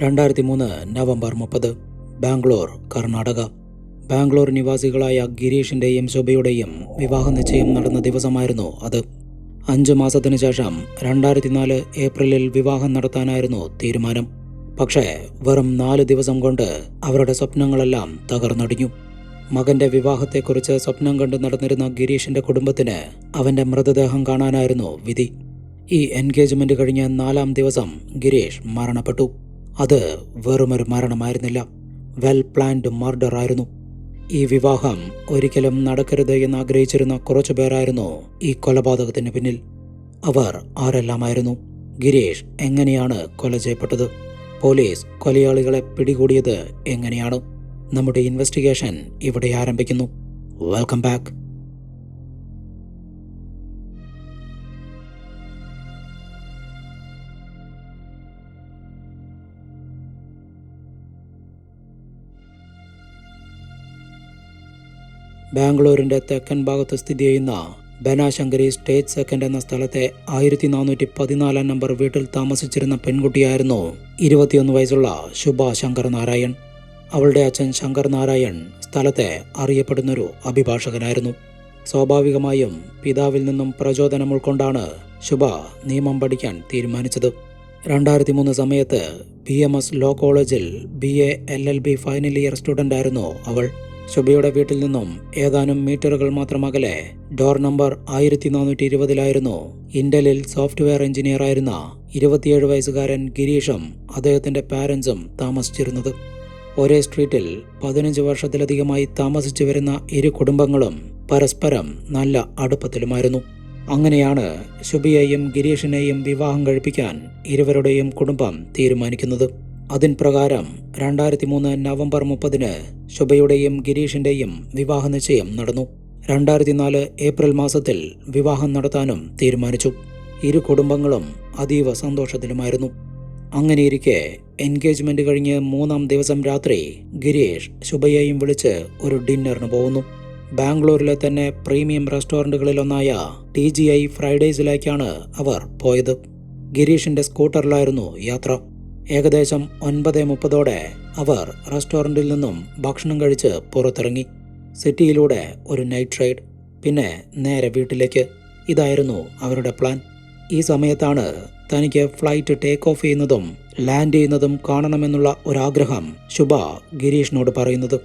രണ്ടായിരത്തി മൂന്ന് നവംബർ മുപ്പത് ബാംഗ്ലൂർ കർണാടക. ബാംഗ്ലൂർ നിവാസികളായ ഗിരീഷിന്റെയും ശോഭയുടെയും വിവാഹ നിശ്ചയം നടന്ന ദിവസമായിരുന്നു അത്. അഞ്ചു മാസത്തിനു ശേഷം രണ്ടായിരത്തി നാല് ഏപ്രിലിൽ വിവാഹം നടത്താനായിരുന്നു തീരുമാനം. പക്ഷേ വെറും നാല് ദിവസം കൊണ്ട് അവരുടെ സ്വപ്നങ്ങളെല്ലാം തകർന്നടിഞ്ഞു. മകന്റെ വിവാഹത്തെക്കുറിച്ച് സ്വപ്നം കണ്ട് നടന്നിരുന്ന ഗിരീഷിന്റെ കുടുംബത്തിന് അവന്റെ മൃതദേഹം കാണാനായിരുന്നു വിധി. ഈ എൻഗേജ്മെന്റ് കഴിഞ്ഞ നാലാം ദിവസം ഗിരീഷ് മരണപ്പെട്ടു. അത് വെറുമൊരു മരണമായിരുന്നില്ല. വെൽ പ്ലാൻഡ് മർഡർ ആയിരുന്നു. ഈ വിവാഹം ഒരിക്കലും നടക്കരുത് എന്ന് ആഗ്രഹിച്ചിരുന്ന കുറച്ചു പേരായിരുന്നു ഈ കൊലപാതകത്തിന് പിന്നിൽ. അവർ ആരെല്ലാമായിരുന്നു? ഗിരീഷ് എങ്ങനെയാണ് കൊല ചെയ്യപ്പെട്ടത്? പോലീസ് കൊലയാളികളെ പിടികൂടിയത് എങ്ങനെയാണ്? നമ്മുടെ ഇൻവെസ്റ്റിഗേഷൻ ഇവിടെ ആരംഭിക്കുന്നു. വെൽക്കം ബാക്ക് ബാംഗ്ലൂരിന്റെ തെക്കൻ ഭാഗത്ത് സ്ഥിതി ചെയ്യുന്ന ബനാശങ്കരി സ്റ്റേറ്റ് സെക്കൻഡ് എന്ന സ്ഥലത്തെ ആയിരത്തി നാനൂറ്റി പതിനാലാം നമ്പർ വീട്ടിൽ താമസിച്ചിരുന്ന പെൺകുട്ടിയായിരുന്നു ഇരുപത്തിയൊന്ന് വയസ്സുള്ള ശുഭ ശങ്കർ നാരായൺ അവളുടെ അച്ഛൻ ശങ്കർ നാരായൺ സ്ഥലത്തെ അറിയപ്പെടുന്നൊരു അഭിഭാഷകനായിരുന്നു. സ്വാഭാവികമായും പിതാവിൽ നിന്നും പ്രചോദനം ഉൾക്കൊണ്ടാണ് ശുഭ നിയമം പഠിക്കാൻ തീരുമാനിച്ചത്. രണ്ടായിരത്തി മൂന്ന് സമയത്ത് ബി എം എസ് ലോ കോളേജിൽ B A L L B final year സ്റ്റുഡന്റായിരുന്നു അവൾ. ശുഭയുടെ വീട്ടിൽ നിന്നും ഏതാനും മീറ്ററുകൾ മാത്രം അകലെ ഡോർ നമ്പർ ആയിരത്തി നാനൂറ്റി ഇരുപതിലായിരുന്നു ഇന്റലിൽ സോഫ്റ്റ്വെയർ എഞ്ചിനീയർ ആയിരുന്ന ഇരുപത്തിയേഴ് വയസ്സുകാരൻ ഗിരീഷും അദ്ദേഹത്തിന്റെ പാരൻസും താമസിച്ചിരുന്നത്. ഒരേ സ്ട്രീറ്റിൽ പതിനഞ്ച് വർഷത്തിലധികമായി താമസിച്ചു വരുന്ന ഇരു കുടുംബങ്ങളും പരസ്പരം നല്ല അടുപ്പത്തിലുമായിരുന്നു. അങ്ങനെയാണ് ശുഭിയെയും ഗിരീഷിനെയും വിവാഹം കഴിപ്പിക്കാൻ ഇരുവരുടെയും കുടുംബം തീരുമാനിക്കുന്നത്. അതിൻ പ്രകാരം രണ്ടായിരത്തി മൂന്ന് നവംബർ മുപ്പതിന് ശുഭയുടെയും ഗിരീഷിന്റെയും വിവാഹ നിശ്ചയം നടന്നു. രണ്ടായിരത്തി നാല് ഏപ്രിൽ മാസത്തിൽ വിവാഹം നടത്താനും തീരുമാനിച്ചു. ഇരു കുടുംബങ്ങളും അതീവ സന്തോഷത്തിലുമായിരുന്നു. അങ്ങനെയിരിക്കെ എൻഗേജ്മെന്റ് കഴിഞ്ഞ് മൂന്നാം ദിവസം രാത്രി ഗിരീഷ് ശുഭയെയും വിളിച്ച് ഒരു ഡിന്നറിന് പോകുന്നു. ബാംഗ്ലൂരിലെ തന്നെ പ്രീമിയം റെസ്റ്റോറന്റുകളിലൊന്നായ ടി ജി ഐ ഫ്രൈഡേസിലേക്കാണ് അവർ പോയത്. ഗിരീഷിന്റെ സ്കൂട്ടറിലായിരുന്നു യാത്ര. ഏകദേശം ഒൻപത് മുപ്പതോടെ അവർ റെസ്റ്റോറന്റിൽ നിന്നും ഭക്ഷണം കഴിച്ച് പുറത്തിറങ്ങി. സിറ്റിയിലൂടെ ഒരു നൈറ്റ് റൈഡ് പിന്നെ നേരെ വീട്ടിലേക്ക്. ഇതായിരുന്നു അവരുടെ പ്ലാൻ ഈ സമയത്താണ് തനിക്ക് ഫ്ലൈറ്റ് ടേക്ക് ഓഫ് ചെയ്യുന്നതും ലാൻഡ് ചെയ്യുന്നതും കാണണമെന്നുള്ള ഒരാഗ്രഹം ശുഭ ഗിരീഷിനോട് പറയുന്നത്.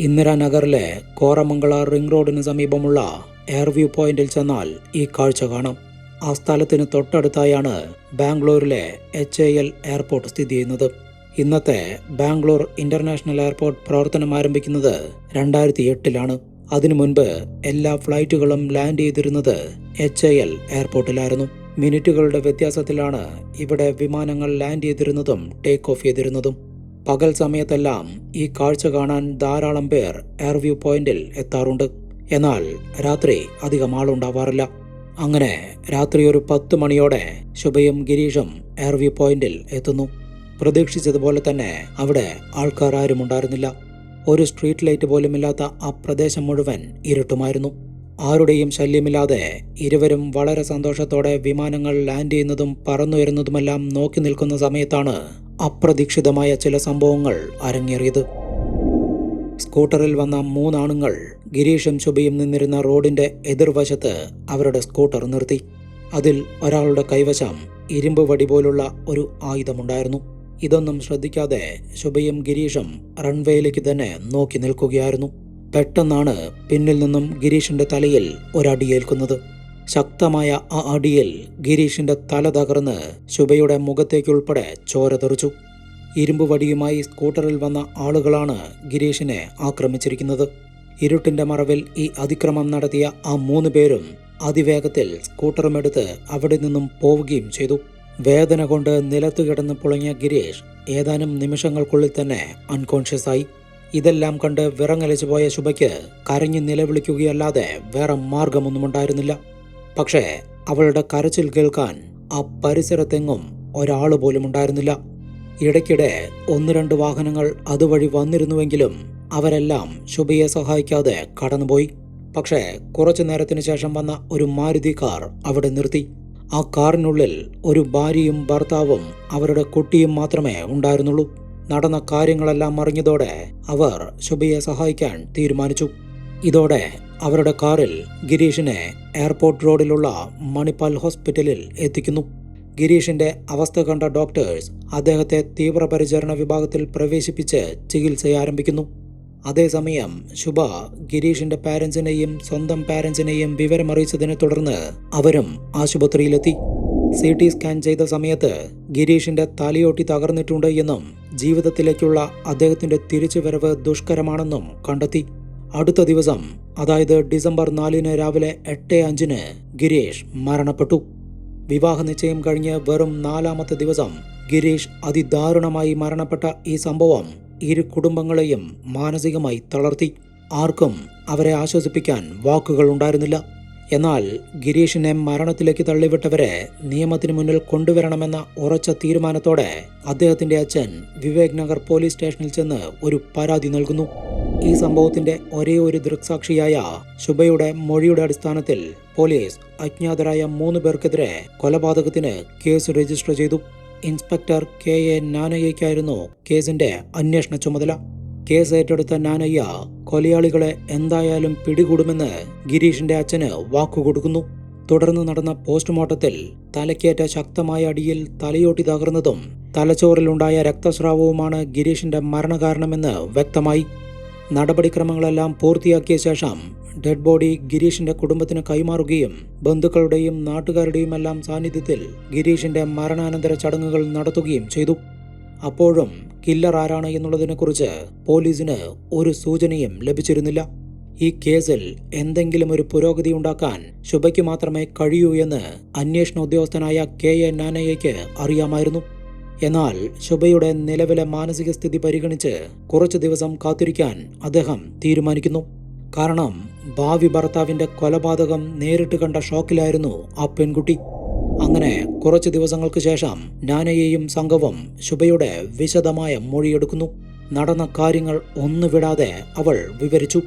ഇന്ദിരാനഗറിലെ കോറമംഗള റിംഗ് റോഡിന് സമീപമുള്ള എയർ വ്യൂ പോയിന്റിൽ ചെന്നാൽ ഈ കാഴ്ച കാണാം. ആ സ്ഥലത്തിന് തൊട്ടടുത്തായാണ് ബാംഗ്ലൂരിലെ എച്ച് എ എൽ എയർപോർട്ട് സ്ഥിതി ചെയ്യുന്നത്. ഇന്നത്തെ ബാംഗ്ലൂർ ഇന്റർനാഷണൽ എയർപോർട്ട് പ്രവർത്തനം ആരംഭിക്കുന്നത് രണ്ടായിരത്തി എട്ടിലാണ് അതിനു മുൻപ് എല്ലാ ഫ്ലൈറ്റുകളും ലാൻഡ് ചെയ്തിരുന്നത് എച്ച് എ എൽ എയർപോർട്ടിലായിരുന്നു. മിനിറ്റുകളുടെ വ്യത്യാസത്തിലാണ് ഇവിടെ വിമാനങ്ങൾ ലാൻഡ് ചെയ്തിരുന്നതും ടേക്ക് ഓഫ് ചെയ്തിരുന്നതും. പകൽ സമയത്തെല്ലാം ഈ കാഴ്ച കാണാൻ ധാരാളം പേർ എയർവ്യൂ പോയിന്റിൽ എത്താറുണ്ട്. എന്നാൽ രാത്രി അധികം ആളുണ്ടാവാറില്ല. അങ്ങനെ രാത്രി ഒരു പത്ത് മണിയോടെ ശുഭയും ഗിരീഷും എയർവ്യൂ പോയിന്റിൽ എത്തുന്നു. പ്രതീക്ഷിച്ചതുപോലെ തന്നെ അവിടെ ആൾക്കാർ ആരും ഉണ്ടായിരുന്നില്ല. ഒരു സ്ട്രീറ്റ് ലൈറ്റ് പോലുമില്ലാത്ത ആ പ്രദേശം മുഴുവൻ ഇരുട്ടുമായിരുന്നു. ആരുടെയും ശല്യമില്ലാതെ ഇരുവരും വളരെ സന്തോഷത്തോടെ വിമാനങ്ങൾ ലാൻഡ് ചെയ്യുന്നതും പറന്നുയരുന്നതുമെല്ലാം നോക്കി നിൽക്കുന്ന സമയത്താണ് അപ്രതീക്ഷിതമായ ചില സംഭവങ്ങൾ അരങ്ങേറിയത്. സ്കൂട്ടറിൽ വന്ന മൂന്നാണുങ്ങൾ ഗിരീഷും ശുഭയും നിന്നിരുന്ന റോഡിന്റെ എതിർവശത്ത് അവരുടെ സ്കൂട്ടർ നിർത്തി. അതിൽ ഒരാളുടെ കൈവശം ഇരുമ്പ് വടി പോലുള്ള ഒരു ആയുധമുണ്ടായിരുന്നു. ഇതൊന്നും ശ്രദ്ധിക്കാതെ ശുഭയും ഗിരീഷും റൺവേയിലേക്ക് തന്നെ നോക്കി നിൽക്കുകയായിരുന്നു. പെട്ടെന്നാണ് പിന്നിൽ നിന്നും ഗിരീഷിന്റെ തലയിൽ ഒരടിയേൽക്കുന്നത്. ശക്തമായ ആ അടിയിൽ ഗിരീഷിന്റെ തല തകർന്ന് ശുഭയുടെ മുഖത്തേക്കുൾപ്പെടെ ചോര തെറിച്ചു. ഇരുമ്പ് വടിയുമായി സ്കൂട്ടറിൽ വന്ന ആളുകളാണ് ഗിരീഷിനെ ആക്രമിച്ചിരിക്കുന്നത്. ഇരുട്ടിന്റെ മറവിൽ ഈ അതിക്രമം നടത്തിയ ആ മൂന്ന് പേരും അതിവേഗത്തിൽ സ്കൂട്ടറുമെടുത്ത് അവിടെ നിന്നും പോവുകയും ചെയ്തു. വേദന കൊണ്ട് നിലത്തു കിടന്ന് പുളങ്ങിയ ഗിരീഷ് ഏതാനും നിമിഷങ്ങൾക്കുള്ളിൽ തന്നെ അൺകോൺഷ്യസായി ഇതെല്ലാം കണ്ട് വിറങ്ങലിച്ചു പോയ ശുഭയ്ക്ക് കരഞ്ഞു നിലവിളിക്കുകയല്ലാതെ വേറെ മാർഗമൊന്നുമുണ്ടായിരുന്നില്ല പക്ഷേ അവളുടെ കരച്ചിൽ കേൾക്കാൻ ആ പരിസരത്തെങ്ങും ഒരാൾ പോലും ഉണ്ടായിരുന്നില്ല. ഇടയ്ക്കിടെ ഒന്ന് രണ്ട് വാഹനങ്ങൾ അതുവഴി വന്നിരുന്നുവെങ്കിലും അവരെല്ലാം ശുഭയെ സഹായിക്കാതെ കടന്നുപോയി. പക്ഷേ കുറച്ചു നേരത്തിന് ശേഷം വന്ന ഒരു മാരുതി കാർ അവിടെ നിർത്തി. ആ കാറിനുള്ളിൽ ഒരു ഭാര്യയും ഭർത്താവും അവരുടെ കുട്ടിയും മാത്രമേ ഉണ്ടായിരുന്നുള്ളൂ. നടന്ന കാര്യങ്ങളെല്ലാം അറിഞ്ഞതോടെ അവർ ശുഭയെ സഹായിക്കാൻ തീരുമാനിച്ചു. ഇതോടെ അവരുടെ കാറിൽ ഗിരീഷിനെ എയർപോർട്ട് റോഡിലുള്ള മണിപ്പാൽ ഹോസ്പിറ്റലിൽ എത്തിക്കുന്നു. ഗിരീഷിന്റെ അവസ്ഥ കണ്ട ഡോക്ടേഴ്സ് അദ്ദേഹത്തെ തീവ്രപരിചരണ വിഭാഗത്തിൽ പ്രവേശിപ്പിച്ച് ചികിത്സ ആരംഭിക്കുന്നു അതേസമയം ശുഭ ഗിരീഷിന്റെ പാരന്റ്സിനെയും സ്വന്തം പാരന്റ്സിനെയും വിവരമറിയിച്ചതിനെ തുടർന്ന് അവരും ആശുപത്രിയിലെത്തി. സി ടി സ്കാൻ ചെയ്ത സമയത്ത് ഗിരീഷിന്റെ തലയോട്ടി തകർന്നിട്ടുണ്ട് എന്നും ജീവിതത്തിലേക്കുള്ള അദ്ദേഹത്തിന്റെ തിരിച്ചുവരവ് ദുഷ്കരമാണെന്നും കണ്ടെത്തി. അടുത്ത ദിവസം അതായത് ഡിസംബർ നാലിന് രാവിലെ എട്ട് അഞ്ചിന് ഗിരീഷ് മരണപ്പെട്ടു. വിവാഹ നിശ്ചയം കഴിഞ്ഞ് വെറും നാലാമത്തെ ദിവസം ഗിരീഷ് അതിദാരുണമായി മരണപ്പെട്ട ഈ സംഭവം ഇരു കുടുംബങ്ങളെയും മാനസികമായി തളർത്തി. ആർക്കും അവരെ ആശ്വസിപ്പിക്കാൻ വാക്കുകൾ ഉണ്ടായിരുന്നില്ല എന്നാൽ ഗിരീഷിനെ മരണത്തിലേക്ക് തള്ളിവിട്ടവരെ നിയമത്തിന് മുന്നിൽ കൊണ്ടുവരണമെന്ന ഉറച്ച തീരുമാനത്തോടെ അദ്ദേഹത്തിന്റെ അച്ഛൻ വിവേക് നഗർ പോലീസ് സ്റ്റേഷനിൽ ചെന്ന് ഒരു പരാതി നൽകുന്നു. ഈ സംഭവത്തിന്റെ ഒരേ ഒരു ദൃക്സാക്ഷിയായ ശുഭയുടെ മൊഴിയുടെ അടിസ്ഥാനത്തിൽ പോലീസ് അജ്ഞാതരായ മൂന്ന് പേർക്കെതിരെ കൊലപാതകത്തിന് കേസ് രജിസ്റ്റർ ചെയ്തു. ഇൻസ്പെക്ടർ കെ എ നാനയ്യയ്ക്കായിരുന്നു കേസിന്റെ അന്വേഷണ ചുമതല. കേസ് ഏറ്റെടുത്ത നാനയ്യ കൊലയാളികളെ എന്തായാലും പിടികൂടുമെന്ന് ഗിരീഷിന്റെ അച്ഛന് വാക്കുകൊടുക്കുന്നു. തുടർന്ന് നടന്ന പോസ്റ്റ്മോർട്ടത്തിൽ തലക്കേറ്റ ശക്തമായ അടിയിൽ തലയോട്ടി തകർന്നതും തലച്ചോറിലുണ്ടായ രക്തസ്രാവവുമാണ് ഗിരീഷിന്റെ മരണകാരണമെന്ന് വ്യക്തമായി. നടപടിക്രമങ്ങളെല്ലാം പൂർത്തിയാക്കിയ ശേഷം ഡെഡ് ബോഡി ഗിരീഷിന്റെ കുടുംബത്തിന് കൈമാറുകയും ബന്ധുക്കളുടെയും നാട്ടുകാരുടെയുമെല്ലാം സാന്നിധ്യത്തിൽ ഗിരീഷിന്റെ മരണാനന്തര ചടങ്ങുകൾ നടത്തുകയും ചെയ്തു. അപ്പോഴും കില്ലർ ആരാണ് എന്നുള്ളതിനെക്കുറിച്ച് പോലീസിന് ഒരു സൂചനയും ലഭിച്ചിരുന്നില്ല. ഈ കേസിൽ എന്തെങ്കിലും ഒരു പുരോഗതി ഉണ്ടാക്കാൻ ശുഭയ്ക്ക് മാത്രമേ കഴിയൂ എന്ന് അന്വേഷണ ഉദ്യോഗസ്ഥനായ കെ എ നാനയ്യയ്ക്ക് അറിയാമായിരുന്നു. എന്നാൽ ശുഭയുടെ നിലവിലെ മാനസിക സ്ഥിതി പരിഗണിച്ച് കുറച്ചു ദിവസം കാത്തിരിക്കാൻ അദ്ദേഹം തീരുമാനിക്കുന്നു. കാരണം ഭാവി ഭർത്താവിന്റെ കൊലപാതകം നേരിട്ട് കണ്ട ഷോക്കിലായിരുന്നു ആ പെൺകുട്ടി. അങ്ങനെ കുറച്ച് ദിവസങ്ങൾക്ക് ശേഷം നാനയെയും സംഘവും ശുഭയുടെ വിശദമായ മൊഴിയെടുക്കുന്നു. നടന്ന കാര്യങ്ങൾ ഒന്നു വിടാതെ അവൾ വിവരിച്ചു.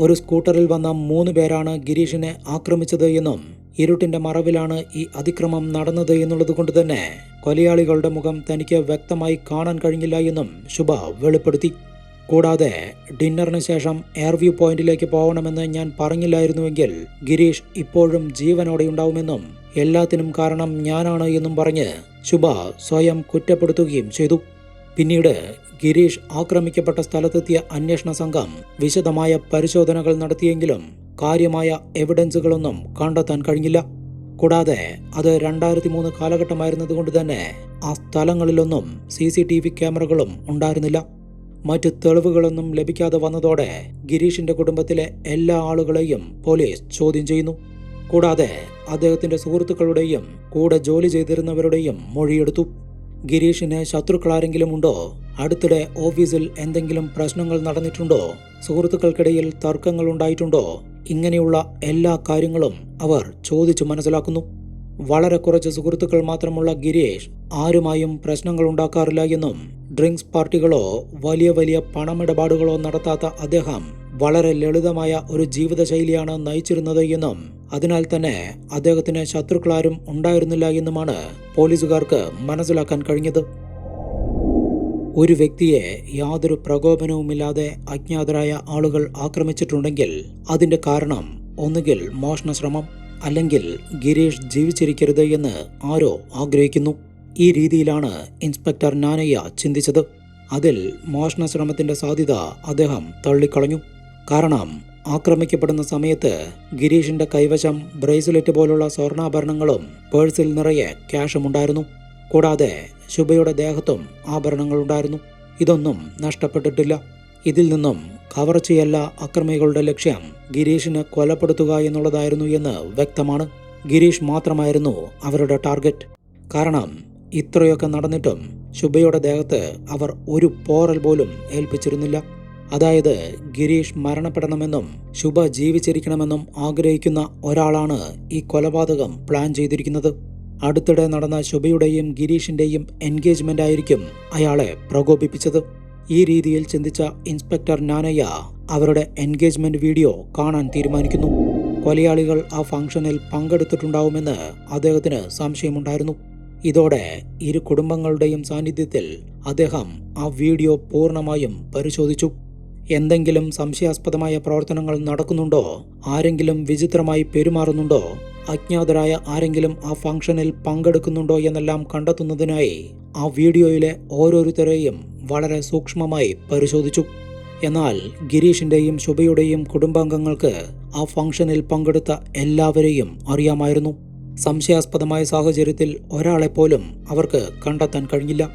ഒരു സ്കൂട്ടറിൽ വന്ന മൂന്ന് പേരാണ് ഗിരീഷിനെ ആക്രമിച്ചത് എന്നും ഇരുട്ടിന്റെ മറവിലാണ് ഈ അതിക്രമം നടന്നത് എന്നുള്ളത് കൊണ്ട് തന്നെ കൊലയാളികളുടെ മുഖം തനിക്ക് വ്യക്തമായി കാണാൻ കഴിഞ്ഞില്ല എന്നും ശുഭ വെളിപ്പെടുത്തി. കൂടാതെ ഡിന്നറിന് ശേഷം എയർവ്യൂ പോയിന്റിലേക്ക് പോകണമെന്ന് ഞാൻ പറഞ്ഞില്ലായിരുന്നുവെങ്കിൽ ഗിരീഷ് ഇപ്പോഴും ജീവനോടെ ഉണ്ടാവുമെന്നും എല്ലാത്തിനും കാരണം ഞാനാണ് എന്നും പറഞ്ഞ് ശുഭ സ്വയം കുറ്റപ്പെടുത്തുകയും ചെയ്തു. പിന്നീട് ഗിരീഷ് ആക്രമിക്കപ്പെട്ട സ്ഥലത്തെത്തിയ അന്വേഷണ സംഘം വിശദമായ പരിശോധനകൾ നടത്തിയെങ്കിലും കാര്യമായ എവിഡൻസുകളൊന്നും കണ്ടെത്താൻ കഴിഞ്ഞില്ല. കൂടാതെ അത് രണ്ടായിരത്തി മൂന്ന് കാലഘട്ടമായിരുന്നതുകൊണ്ട് തന്നെ ആ സ്ഥലങ്ങളിലൊന്നും സി സി ടി വി ക്യാമറകളും ഉണ്ടായിരുന്നില്ല. മറ്റ് തെളിവുകളൊന്നും ലഭിക്കാതെ വന്നതോടെ ഗിരീഷിന്റെ കുടുംബത്തിലെ എല്ലാ ആളുകളെയും പോലീസ് ചോദ്യം ചെയ്യുന്നു. കൂടാതെ അദ്ദേഹത്തിന്റെ സുഹൃത്തുക്കളുടെയും കൂടെ ജോലി ചെയ്തിരുന്നവരുടെയും മൊഴിയെടുത്തു. ഗിരീഷിന് ശത്രുക്കളാരെങ്കിലും ഉണ്ടോ? അടുത്തിടെ ഓഫീസിൽ എന്തെങ്കിലും പ്രശ്നങ്ങൾ നടന്നിട്ടുണ്ടോ? സുഹൃത്തുക്കൾക്കിടയിൽ തർക്കങ്ങൾ ഉണ്ടായിട്ടുണ്ടോ? ഇങ്ങനെയുള്ള എല്ലാ കാര്യങ്ങളും അവർ ചോദിച്ചു മനസ്സിലാക്കുന്നു. വളരെ കുറച്ച് സുഹൃത്തുക്കൾ മാത്രമുള്ള ഗിരീഷ് ആരുമായും പ്രശ്നങ്ങൾ ഉണ്ടാക്കാറില്ല എന്നും ഡ്രിങ്ക്സ് പാർട്ടികളോ വലിയ വലിയ പണമിടപാടുകളോ നടത്താത്ത അദ്ദേഹം വളരെ ലളിതമായ ഒരു ജീവിതശൈലിയാണ് നയിച്ചിരുന്നത് എന്നും അതിനാൽ തന്നെ അദ്ദേഹത്തിന് ശത്രുക്കളാരും ഉണ്ടായിരുന്നില്ല എന്നുമാണ് പോലീസുകാർക്ക് മനസ്സിലാക്കാൻ കഴിഞ്ഞത്. ഒരു വ്യക്തിയെ യാതൊരു പ്രകോപനവുമില്ലാതെ അജ്ഞാതരായ ആളുകൾ ആക്രമിച്ചിട്ടുണ്ടെങ്കിൽ അതിന്റെ കാരണം ഒന്നുകിൽ മോഷണ ശ്രമം അല്ലെങ്കിൽ ഗിരീഷ് ജീവിച്ചിരിക്കരുത് എന്ന് ആരോ ആഗ്രഹിക്കുന്നു. ഈ രീതിയിലാണ് ഇൻസ്പെക്ടർ നാനയ്യ ചിന്തിച്ചത്. അതിൽ മോഷണ ശ്രമത്തിന്റെ സാധ്യത അദ്ദേഹം തള്ളിക്കളഞ്ഞു. കാരണം ആക്രമിക്കപ്പെടുന്ന സമയത്ത് ഗിരീഷിന്റെ കൈവശം ബ്രേസ്ലെറ്റ് പോലുള്ള സ്വർണാഭരണങ്ങളും പേഴ്സിൽ നിറയെ ക്യാഷും ഉണ്ടായിരുന്നു. കൂടാതെ ശുഭയുടെ ദേഹത്തും ആഭരണങ്ങളുണ്ടായിരുന്നു ഇതൊന്നും നഷ്ടപ്പെട്ടിട്ടില്ല. ഇതിൽ നിന്നും കവർച്ചയല്ല അക്രമികളുടെ ലക്ഷ്യം ഗിരീഷിനെ കൊലപ്പെടുത്തുക എന്നുള്ളതായിരുന്നു എന്ന് വ്യക്തമാണ്. ഗിരീഷ് മാത്രമായിരുന്നു അവരുടെ ടാർഗറ്റ്. കാരണം ഇത്രയൊക്കെ നടന്നിട്ടും ശുഭയുടെ ദേഹത്ത് അവർ ഒരു പോറൽ പോലും ഏൽപ്പിച്ചിരുന്നില്ല. അതായത് ഗിരീഷ് മരണപ്പെടണമെന്നും ശുഭ ജീവിച്ചിരിക്കണമെന്നും ആഗ്രഹിക്കുന്ന ഒരാളാണ് ഈ കൊലപാതകം പ്ലാൻ ചെയ്തിരിക്കുന്നത്. അടുത്തിടെ നടന്ന ശുഭയുടെയും ഗിരീഷിന്റെയും എൻഗേജ്മെന്റ് ആയിരിക്കും അയാളെ പ്രകോപിപ്പിച്ചത്. ഈ രീതിയിൽ ചിന്തിച്ച ഇൻസ്പെക്ടർ നാനയ്യ അവരുടെ എൻഗേജ്മെന്റ് വീഡിയോ കാണാൻ തീരുമാനിക്കുന്നു. കൊലയാളികൾ ആ ഫംഗ്ഷനിൽ പങ്കെടുത്തിട്ടുണ്ടാവുമെന്ന് അദ്ദേഹത്തിന് സംശയമുണ്ടായിരുന്നു. ഇതോടെ ഇരു കുടുംബങ്ങളുടെയും സാന്നിധ്യത്തിൽ അദ്ദേഹം ആ വീഡിയോ പൂർണമായും പരിശോധിച്ചു. എന്തെങ്കിലും സംശയാസ്പദമായ പ്രവർത്തനങ്ങൾ നടക്കുന്നുണ്ടോ? ആരെങ്കിലും വിചിത്രമായി പെരുമാറുന്നുണ്ടോ? അജ്ഞാതരായ ആരെങ്കിലും ആ ഫംഗ്ഷനിൽ പങ്കെടുക്കുന്നുണ്ടോ എന്നെല്ലാം കണ്ടെത്തുന്നതിനായി ആ വീഡിയോയിലെ ഓരോരുത്തരെയും വളരെ സൂക്ഷ്മമായി പരിശോധിച്ചു. എന്നാൽ ഗിരീഷിന്റെയും ശുഭയുടെയും കുടുംബാംഗങ്ങൾക്ക് ആ ഫംഗ്ഷനിൽ പങ്കെടുത്ത എല്ലാവരെയും അറിയാമായിരുന്നു. സംശയാസ്പദമായ സാഹചര്യത്തിൽ ഒരാളെപ്പോലും അവർക്ക് കണ്ടെത്താൻ കഴിഞ്ഞില്ല.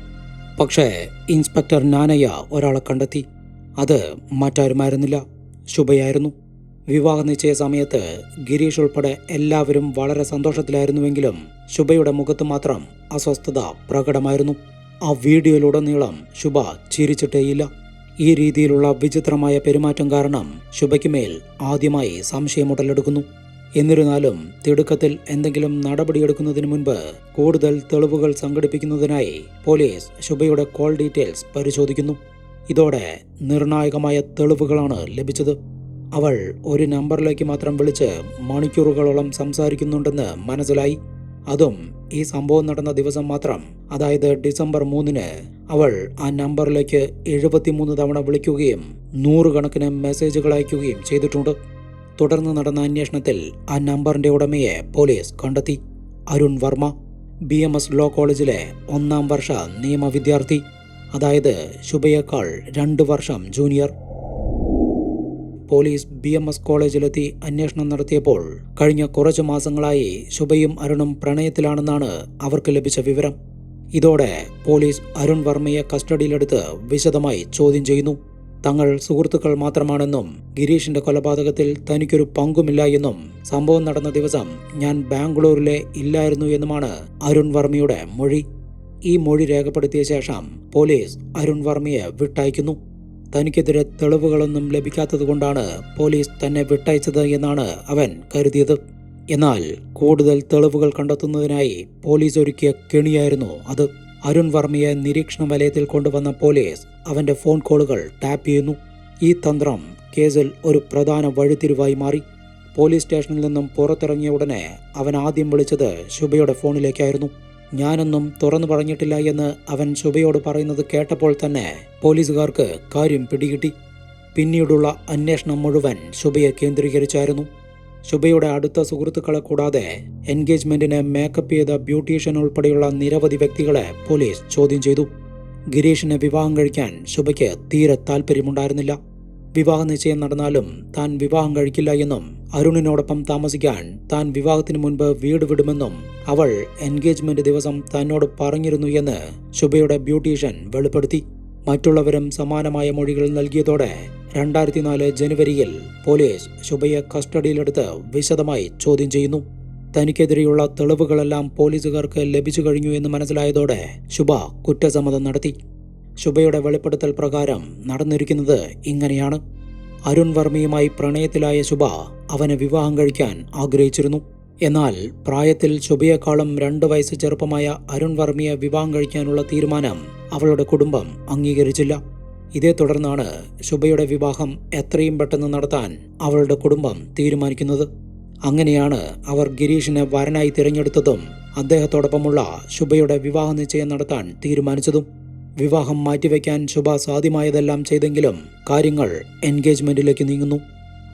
പക്ഷേ ഇൻസ്പെക്ടർ നാനയ്യ ഒരാളെ കണ്ടെത്തി. അത് മറ്റാരുമായിരുന്നില്ല. ശുഭയായിരുന്നു. വിവാഹ നിശ്ചയ സമയത്ത് ഗിരീഷ് ഉൾപ്പെടെ എല്ലാവരും വളരെ സന്തോഷത്തിലായിരുന്നുവെങ്കിലും ശുഭയുടെ മുഖത്ത് മാത്രം അസ്വസ്ഥത പ്രകടമായിരുന്നു. ആ വീഡിയോയിലുടനീളം ശുഭ ചിരിച്ചിട്ടേയില്ല. ഈ രീതിയിലുള്ള വിചിത്രമായ പെരുമാറ്റം കാരണം ശുഭയ്ക്ക് മേൽ ആദ്യമായി സംശയം ഉടലെടുക്കുന്നു. എന്നിരുന്നാലും തിടുക്കത്തിൽ എന്തെങ്കിലും നടപടിയെടുക്കുന്നതിന് മുൻപ് കൂടുതൽ തെളിവുകൾ സംഘടിപ്പിക്കുന്നതിനായി പോലീസ് ശുഭയുടെ കോൾ ഡീറ്റെയിൽസ് പരിശോധിക്കുന്നു. ഇതോടെ നിർണായകമായ തെളിവുകളാണ് ലഭിച്ചത്. അവൾ ഒരു നമ്പറിലേക്ക് മാത്രം വിളിച്ച് മണിക്കൂറുകളോളം സംസാരിക്കുന്നുണ്ടെന്ന് മനസ്സിലായി. അതും ഈ സംഭവം നടന്ന ദിവസം മാത്രം. അതായത് ഡിസംബർ മൂന്നിന് അവൾ ആ നമ്പറിലേക്ക് എഴുപത്തിമൂന്ന് തവണ വിളിക്കുകയും നൂറുകണക്കിന് മെസ്സേജുകൾ അയക്കുകയും ചെയ്തിട്ടുണ്ട്. തുടർന്ന് നടന്ന അന്വേഷണത്തിൽ ആ നമ്പറിന്റെ ഉടമയെ പോലീസ് കണ്ടെത്തി. Arun Varma B M S law കോളേജിലെ ഒന്നാം വർഷ നിയമ വിദ്യാർത്ഥി അതായത് ശുഭയേക്കാൾ രണ്ട് വർഷം junior. Police B M S കോളേജിലെത്തി അന്വേഷണം നടത്തിയപ്പോൾ കഴിഞ്ഞ കുറച്ചു മാസങ്ങളായി ശുഭയും അരുണും പ്രണയത്തിലാണെന്നാണ് അവർക്ക് ലഭിച്ച വിവരം. ഇതോടെ പോലീസ് അരുൺ വർമ്മയെ കസ്റ്റഡിയിലെടുത്ത് വിശദമായി ചോദ്യം ചെയ്യുന്നു. തങ്ങൾ സുഹൃത്തുക്കൾ മാത്രമാണെന്നും ഗിരീഷിന്റെ കൊലപാതകത്തിൽ തനിക്കൊരു പങ്കുമില്ല എന്നും സംഭവം നടന്ന ദിവസം ഞാൻ ബാംഗ്ലൂരിലെ ഇല്ലായിരുന്നു എന്നുമാണ് അരുൺ വർമ്മയുടെ മൊഴി. ഈ മൊഴി രേഖപ്പെടുത്തിയ ശേഷം പോലീസ് അരുൺ വർമ്മയെ വിട്ടയക്കുന്നു. തനിക്കെതിരെ തെളിവുകളൊന്നും ലഭിക്കാത്തതുകൊണ്ടാണ് പോലീസ് തന്നെ വിട്ടയച്ചത് എന്നാണ് അവൻ കരുതിയത്. എന്നാൽ കൂടുതൽ തെളിവുകൾ കണ്ടെത്തുന്നതിനായി പോലീസ് ഒരുക്കിയ കെണിയായിരുന്നു അത്. അരുൺ വർമ്മയെ നിരീക്ഷണ വലയത്തിൽ കൊണ്ടുവന്ന പോലീസ് അവന്റെ ഫോൺ കോളുകൾ ടാപ്പ് ചെയ്യുന്നു. ഈ തന്ത്രം കേസിൽ ഒരു പ്രധാന വഴിത്തിരിവായി മാറി. പോലീസ് സ്റ്റേഷനിൽ നിന്നും പുറത്തിറങ്ങിയ ഉടനെ അവൻ ആദ്യം വിളിച്ചത് ശുഭയുടെ ഫോണിലേക്കായിരുന്നു. ഞാനൊന്നും തുറന്നു പറഞ്ഞിട്ടില്ല എന്ന് അവൻ ശുഭയോട് പറയുന്നത് കേട്ടപ്പോൾ തന്നെ പോലീസുകാർക്ക് കാര്യം പിടികിട്ടി. പിന്നീടുള്ള അന്വേഷണം മുഴുവൻ ശുഭയെ കേന്ദ്രീകരിച്ചായിരുന്നു. ശുഭയുടെ അടുത്ത സുഹൃത്തുക്കളെ കൂടാതെ എൻഗേജ്മെന്റിന് മേക്കപ്പ് ചെയ്ത ബ്യൂട്ടീഷ്യൻ ഉൾപ്പെടെയുള്ള നിരവധി വ്യക്തികളെ പോലീസ് ചോദ്യം ചെയ്തു. ഗിരീഷിനെ വിവാഹം കഴിക്കാൻ ശുഭയ്ക്ക് തീരെ താല്പര്യമുണ്ടായിരുന്നില്ല. വിവാഹ നിശ്ചയം നടന്നാലും താൻ വിവാഹം കഴിക്കില്ല എന്നും അരുണിനോടൊപ്പം താമസിക്കാൻ താൻ വിവാഹത്തിന് മുൻപ് വീട് വിടുമെന്നും അവൾ എൻഗേജ്മെന്റ് ദിവസം തന്നോട് പറഞ്ഞിരുന്നു എന്ന് ശുഭയുടെ ബ്യൂട്ടീഷ്യൻ വെളിപ്പെടുത്തി. മറ്റുള്ളവരും സമാനമായ മൊഴികൾ നൽകിയതോടെ രണ്ടായിരത്തി നാല് ജനുവരിയിൽ പോലീസ് ശുഭയെ കസ്റ്റഡിയിലെടുത്ത് വിശദമായി ചോദ്യം ചെയ്യുന്നു. തനിക്കെതിരെയുള്ള തെളിവുകളെല്ലാം പോലീസുകാർക്ക് ലഭിച്ചു കഴിഞ്ഞു എന്ന് മനസ്സിലായതോടെ ശുഭ കുറ്റസമ്മതം നടത്തി. ശുഭയുടെ വെളിപ്പെടുത്തൽ പ്രകാരം നടന്നിരിക്കുന്നത് ഇങ്ങനെയാണ്. അരുൺ വർമ്മയുമായി പ്രണയത്തിലായ ശുഭ അവനെ വിവാഹം കഴിക്കാൻ ആഗ്രഹിച്ചിരുന്നു. എന്നാൽ പ്രായത്തിൽ ശുഭയെക്കാളും രണ്ട് വയസ്സ് ചെറുപ്പമായ അരുൺ വർമ്മയെ വിവാഹം കഴിക്കാനുള്ള തീരുമാനം അവളുടെ കുടുംബം അംഗീകരിച്ചില്ല. ഇതേ തുടർന്നാണ് ശുഭയുടെ വിവാഹം എത്രയും പെട്ടെന്ന് നടത്താൻ അവളുടെ കുടുംബം തീരുമാനിക്കുന്നത്. അങ്ങനെയാണ് അവർ ഗിരീഷിനെ വരനായി തിരഞ്ഞെടുത്തതും അദ്ദേഹത്തോടൊപ്പമുള്ള ശുഭയുടെ വിവാഹ നിശ്ചയം നടത്താൻ തീരുമാനിച്ചതും. വിവാഹം മാറ്റിവെക്കാൻ ശുഭ സാധ്യമായതെല്ലാം ചെയ്തെങ്കിലും കാര്യങ്ങൾ എൻഗേജ്മെന്റിലേക്ക് നീങ്ങുന്നു.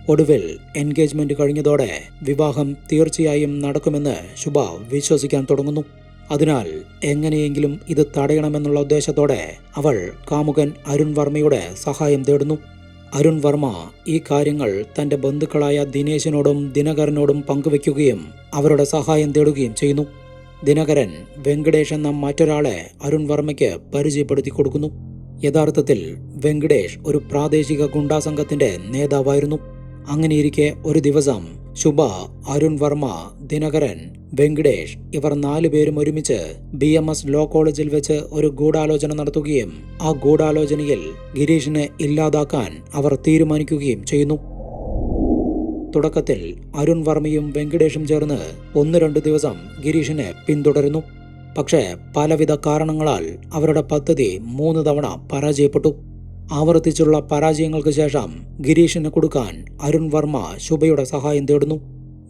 ഒടുവിൽ എൻഗേജ്മെന്റ് കഴിഞ്ഞതോടെ വിവാഹം തീർച്ചയായും നടക്കുമെന്ന് ശുഭ വിശ്വസിക്കാൻ തുടങ്ങുന്നു. അതിനാൽ എങ്ങനെയെങ്കിലും ഇത് തടയണമെന്നുള്ള ഉദ്ദേശത്തോടെ അവൾ കാമുകൻ അരുൺ വർമ്മയുടെ സഹായം തേടുന്നു. അരുൺ വർമ്മ ഈ കാര്യങ്ങൾ തന്റെ ബന്ധുക്കളായ ദിനേശിനോടും ദിനകരനോടും പങ്കുവെക്കുകയും അവരുടെ സഹായം തേടുകയും ചെയ്യുന്നു. ദിനകരൻ വെങ്കടേഷ് എന്ന മറ്റൊരാളെ അരുൺ വർമ്മയ്ക്ക് പരിചയപ്പെടുത്തി കൊടുക്കുന്നു. യഥാർത്ഥത്തിൽ വെങ്കടേഷ് ഒരു പ്രാദേശിക ഗുണ്ടാ സംഘത്തിന്റെ നേതാവായിരുന്നു. അങ്ങനെയിരിക്കെ ഒരു ദിവസം ശുഭ അരുൺ വർമ്മ ദിനകരൻ വെങ്കടേഷ് ഇവർ നാലുപേരും ഒരുമിച്ച് ബി എം എസ് ലോ കോളേജിൽ വെച്ച് ഒരു ഗൂഢാലോചന നടത്തുകയും ആ ഗൂഢാലോചനയിൽ ഗിരീഷിനെ ഇല്ലാതാക്കാൻ അവർ തീരുമാനിക്കുകയും ചെയ്യുന്നു. തുടക്കത്തിൽ അരുൺ വർമ്മയും വെങ്കടേഷും ചേർന്ന് ഒന്ന് രണ്ട് ദിവസം ഗിരീഷിനെ പിന്തുടരുന്നു. പക്ഷേ പലവിധ കാരണങ്ങളാൽ അവരുടെ പദ്ധതി മൂന്ന് തവണ പരാജയപ്പെട്ടു. ആവർത്തിച്ചുള്ള പരാജയങ്ങൾക്ക് ശേഷം ഗിരീഷിന് കൊടുക്കാൻ അരുൺ വർമ്മ ശുഭയുടെ സഹായം തേടുന്നു.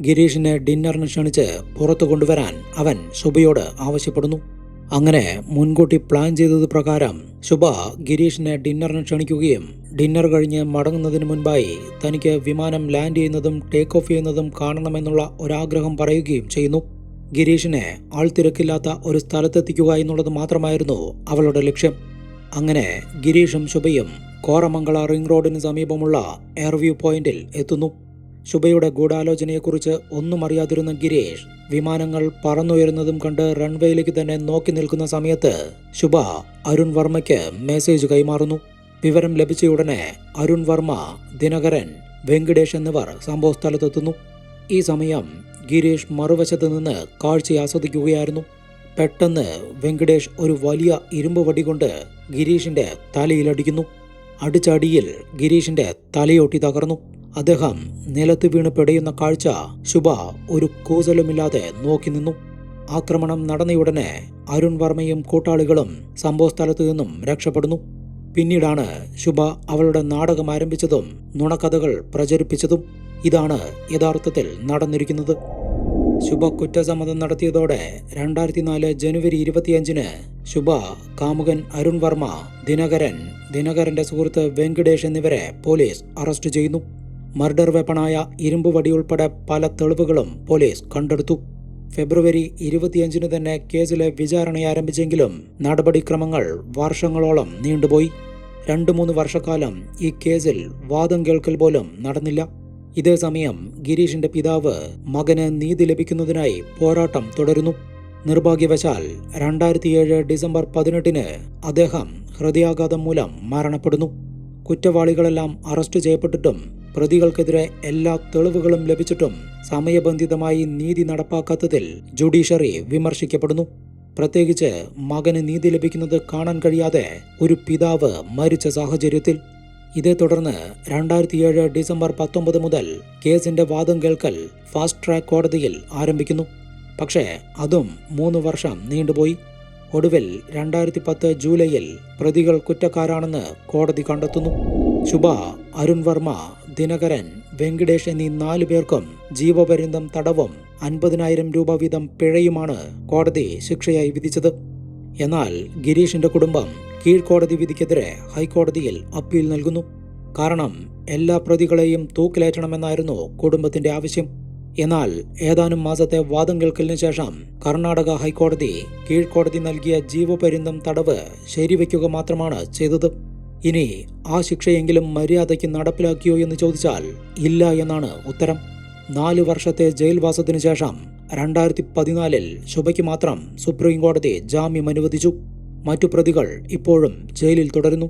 ഗിരീഷിനെ ഡിന്നറിന് ക്ഷണിച്ച് പുറത്തു കൊണ്ടുവരാൻ അവൻ ശുഭയോട് ആവശ്യപ്പെടുന്നു. അങ്ങനെ മുൻകൂട്ടി പ്ലാൻ ചെയ്തത് പ്രകാരം ശുഭ ഗിരീഷിനെ ഡിന്നറിന് ക്ഷണിക്കുകയും ഡിന്നർ കഴിഞ്ഞ് മടങ്ങുന്നതിന് മുൻപായി തനിക്ക് വിമാനം ലാൻഡ് ചെയ്യുന്നതും ടേക്ക് ഓഫ് ചെയ്യുന്നതും കാണണമെന്നുള്ള ഒരാഗ്രഹം പറയുകയും ചെയ്യുന്നു. ഗിരീഷിനെ ആൾത്തിരക്കില്ലാത്ത ഒരു സ്ഥലത്തെത്തിക്കുക എന്നുള്ളത് മാത്രമായിരുന്നു അവളുടെ ലക്ഷ്യം. അങ്ങനെ ഗിരീഷും ശുഭയും കോറമംഗള റിംഗ് റോഡിന് സമീപമുള്ള എയർവ്യൂ പോയിന്റിൽ എത്തുന്നു. ശുഭയുടെ ഗൂഢാലോചനയെക്കുറിച്ച് ഒന്നും അറിയാതിരുന്ന ഗിരീഷ് വിമാനങ്ങൾ പറന്നുയരുന്നതും കണ്ട് റൺവേയിലേക്ക് തന്നെ നോക്കി നിൽക്കുന്ന സമയത്ത് ശുഭ അരുൺ വർമ്മയ്ക്ക് മെസ്സേജ് കൈമാറുന്നു. വിവരം ലഭിച്ച ഉടനെ അരുൺ വർമ്മ ദിനകരൻ വെങ്കിടേഷ് എന്നിവർ സംഭവസ്ഥലത്തെത്തുന്നു. ഈ സമയം ഗിരീഷ് മറുവശത്ത് നിന്ന് കാഴ്ച ആസ്വദിക്കുകയായിരുന്നു. പെട്ടെന്ന് വെങ്കടേഷ് ഒരു വലിയ ഇരുമ്പ് വടി കൊണ്ട് ഗിരീഷിന്റെ തലയിലടിക്കുന്നു. അടിച്ചടിയിൽ ഗിരീഷിന്റെ തലയൊട്ടി തകർന്നു. അദ്ദേഹം നിലത്ത് വീണ് പെടയുന്ന കാഴ്ച ശുഭ ഒരു കൂസലുമില്ലാതെ നോക്കി നിന്നു. ആക്രമണം നടന്നയുടനെ അരുൺ വർമ്മയും കൂട്ടാളികളും സംഭവസ്ഥലത്തു നിന്നും രക്ഷപ്പെടുന്നു. പിന്നീടാണ് ശുഭ അവളുടെ നാടകം ആരംഭിച്ചതും നുണക്കഥകൾ പ്രചരിപ്പിച്ചതും ഇതാണ് യഥാർത്ഥത്തിൽ നടന്നിരിക്കുന്നത്. ശുഭ കുറ്റസമ്മതം നടത്തിയതോടെ രണ്ടായിരത്തി നാല് ജനുവരി ഇരുപത്തിയഞ്ചിന് ശുഭ കാമുകൻ അരുൺ വർമ്മ ദിനകരൻ ദിനകരന്റെ സുഹൃത്ത് വെങ്കിടേഷ് എന്നിവരെ പോലീസ് അറസ്റ്റ് ചെയ്യുന്നു. മർഡർ വെപ്പണായ ഇരുമ്പ് വടി ഉൾപ്പെടെ പല തെളിവുകളും പോലീസ് കണ്ടെടുത്തു. ഫെബ്രുവരി ഇരുപത്തിയഞ്ചിന് തന്നെ കേസിലെ വിചാരണ ആരംഭിച്ചെങ്കിലും നടപടിക്രമങ്ങൾ വർഷങ്ങളോളം നീണ്ടുപോയി. രണ്ടു മൂന്ന് വർഷക്കാലം ഈ കേസിൽ വാദം കേൾക്കൽ പോലും നടന്നില്ല. ഇതേസമയം ഗിരീഷിന്റെ പിതാവ് മകന് നീതി ലഭിക്കുന്നതിനായി പോരാട്ടം തുടരുന്നു. നിർഭാഗ്യവശാൽ രണ്ടായിരത്തിയേഴ് ഡിസംബർ പതിനെട്ടിന് അദ്ദേഹം ഹൃദയാഘാതം മൂലം മരണപ്പെടുന്നു. കുറ്റവാളികളെല്ലാം അറസ്റ്റ് ചെയ്യപ്പെട്ടിട്ടും പ്രതികൾക്കെതിരെ എല്ലാ തെളിവുകളും ലഭിച്ചിട്ടും സമയബന്ധിതമായി നീതി നടപ്പാക്കാത്തതിൽ ജുഡീഷ്യറി വിമർശിക്കപ്പെടുന്നു. പ്രത്യേകിച്ച് മകന് നീതി ലഭിക്കുന്നത് കാണാൻ കഴിയാതെ ഒരു പിതാവ് മരിച്ച സാഹചര്യത്തിൽ. ഇതേ തുടർന്ന് രണ്ടായിരത്തിയേഴ് ഡിസംബർ പത്തൊമ്പത് മുതൽ കേസിന്റെ വാദം കേൾക്കൽ ഫാസ്റ്റ് ട്രാക്ക് കോടതിയിൽ ആരംഭിക്കുന്നു. പക്ഷേ അതും മൂന്ന് വർഷം നീണ്ടുപോയി. ഒടുവിൽ രണ്ടായിരത്തി പത്ത് ജൂലൈയിൽ പ്രതികൾ കുറ്റക്കാരാണെന്ന് കോടതി കണ്ടെത്തുന്നു. ശുഭ അരുൺ വർമ്മ ദിനകരൻ വെങ്കടേഷ് എന്നീ നാലു പേർക്കും ജീവപര്യന്തം തടവും അൻപതിനായിരം രൂപ വീതം പിഴയുമാണ് കോടതി ശിക്ഷയായി വിധിച്ചത്. എന്നാൽ ഗിരീഷിന്റെ കുടുംബം കീഴ്ക്കോടതി വിധിക്കെതിരെ ഹൈക്കോടതിയിൽ അപ്പീൽ നൽകുന്നു. കാരണം എല്ലാ പ്രതികളെയും തൂക്കിലേറ്റണമെന്നായിരുന്നു കുടുംബത്തിന്റെ ആവശ്യം. എന്നാൽ ഏതാനും മാസത്തെ വാദം കേൾക്കലിന് ശേഷം കർണാടക ഹൈക്കോടതി കീഴ്ക്കോടതി നൽകിയ ജീവപര്യന്തം തടവ് ശരിവയ്ക്കുക മാത്രമാണ് ചെയ്തത്. ഇനി ആ ശിക്ഷയെങ്കിലും മര്യാദയ്ക്ക് നടപ്പിലാക്കിയോ എന്ന് ചോദിച്ചാൽ ഇല്ല എന്നാണ് ഉത്തരം. നാല് വർഷത്തെ ജയിൽവാസത്തിനു ശേഷം രണ്ടായിരത്തി പതിനാലിൽ ശുഭയ്ക്ക് മാത്രം സുപ്രീം കോടതി ജാമ്യം അനുവദിച്ചു. മറ്റു പ്രതികൾ ഇപ്പോഴും ജയിലിൽ തുടരുന്നു.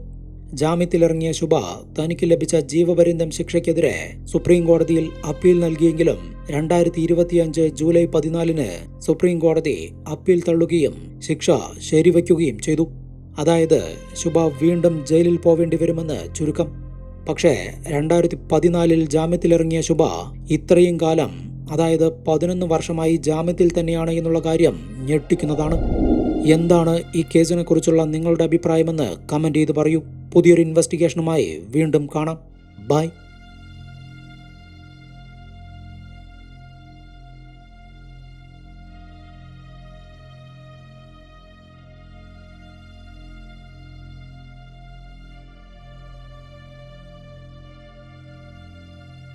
ജാമ്യത്തിലിറങ്ങിയ ശുഭ തനിക്ക് ലഭിച്ച ജീവപര്യന്തം ശിക്ഷയ്ക്കെതിരെ സുപ്രീം കോടതിയിൽ അപ്പീൽ നൽകിയെങ്കിലും രണ്ടായിരത്തി ഇരുപത്തിയഞ്ച് ജൂലൈ പതിനാലിന് സുപ്രീം കോടതി അപ്പീൽ തള്ളുകയും ശിക്ഷ ശരിവയ്ക്കുകയും ചെയ്തു. അതായത് ശുഭ വീണ്ടും ജയിലിൽ പോവേണ്ടി വരുമെന്ന് ചുരുക്കം. പക്ഷേ രണ്ടായിരത്തി പതിനാലിൽ ജാമ്യത്തിലിറങ്ങിയ ശുഭ ഇത്രയും കാലം അതായത് പതിനൊന്ന് വർഷമായി ജാമ്യത്തിൽ തന്നെയാണ് എന്നുള്ള കാര്യം ഞെട്ടിക്കുന്നതാണ്. എന്താണ് ഈ കേസിനെ കുറിച്ചുള്ള നിങ്ങളുടെ അഭിപ്രായമെന്ന് കമന്റ് ചെയ്ത് പറയൂ. പുതിയൊരു ഇൻവെസ്റ്റിഗേഷനുമായി വീണ്ടും കാണാം. ബൈ.